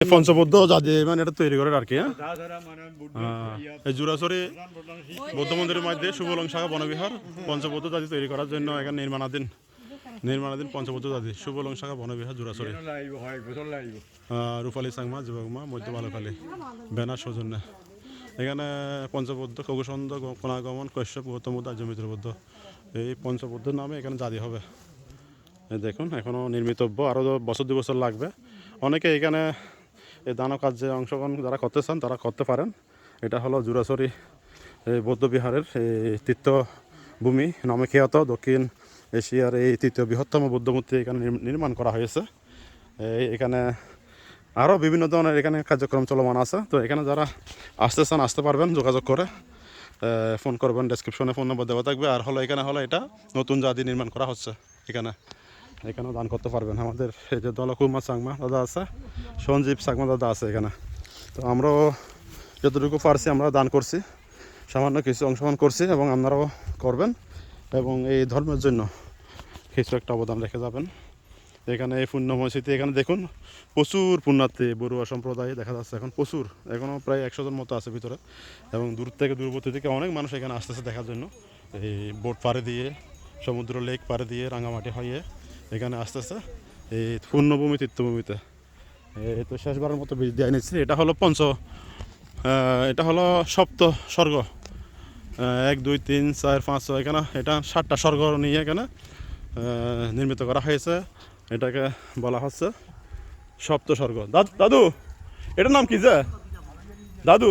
পঞ্চবদ্ধ জাতি মানে এটা তৈরি করে আর কি হ্যাঁ? মানে এই জুরাসরি বৌদ্ধ মন্দিরের মধ্যে শুভলং শাখা বনবিহার পঞ্চবদ্ধ জাতি তৈরি করার জন্য এখানে নির্মাণাধীন নির্মাণাধীন পঞ্চবদ্ধ জাতি শুভলং শাখা বনবিহার জুরাসরি। হয় রূপালী চাংমা যুবকমা মধ্য বালকালী বেনার সৌজন্যে। এখানে পঞ্চবদ্ধ কৌশন্দ কোনাগমন কৈশ্যপ গৌতম বুদ্ধ আর্য মিত্রবদ্ধ এই পঞ্চবদ্ধ নামে এখানে জাতি হবে। দেখুন এখনও নির্মিতব্য আরও বছর দু বছর লাগবে। অনেকে এখানে এই দানব কার্যে অংশগ্রহণ যারা করতে চান, তারা করতে পারেন। এটা হলো জুরাসরি, এই বৌদ্ধবিহারের এই তীর্থভূমি নামে খ্যাত দক্ষিণ এশিয়ার এই তৃতীয় বৃহত্তম বৌদ্ধমূর্তি এখানে নির্মাণ করা হয়েছে। এখানে আরও বিভিন্ন ধরনের এখানে কার্যক্রম চলমান আছে। তো এখানে যারা আসতে চান, আসতে পারবেন, যোগাযোগ করে ফোন করবেন ডেসক্রিপশনে ফোন নম্বর দেওয়া থাকবে। আর হলো, এখানে হলো এটা নতুন জাতি নির্মাণ করা হচ্ছে এখানে। এখানেও দান করতে পারবেন। আমাদের এই যে দলকুমা চাংমা দাদা আছে, সঞ্জীব চাংমা দাদা আছে এখানে। তো আমরাও যতটুকু পারছি আমরা দান করছি, সামান্য কিছু অংশগ্রহণ করছি এবং আপনারাও করবেন এবং এই ধর্মের জন্য কিছু একটা অবদান রেখে যাবেন। এখানে এই পুণ্যময় স্মৃতি এখানে দেখুন, প্রচুর পুণ্যার্থী, বড়ুয়া সম্প্রদায় দেখা যাচ্ছে এখন, প্রচুর। এখনও প্রায় একশো জন মতো আছে ভিতরে এবং দূর থেকে, দূরবর্তী থেকে অনেক মানুষ এখানে আসতেছে দেখার জন্য। এই বোট পাড়ে দিয়ে, সমুদ্র লেক পাড়ে দিয়ে, রাঙামাটি হয়ে এখানে আসতেছে এই পূর্ণভূমি তীর্থভূমিতে। তো শেষবারের মতো বিদায় নিচ্ছি এটা হলো পঞ্চ এটা হলো সপ্ত স্বর্গ। এক, দুই, তিন, চার, পাঁচ, ছয়, এখানে এটা সাতটা স্বর্গ নিয়ে এখানে নির্মিত করা হয়েছে। এটাকে বলা হচ্ছে সপ্ত স্বর্গ। দাদু, এটার নাম কি যে? দাদু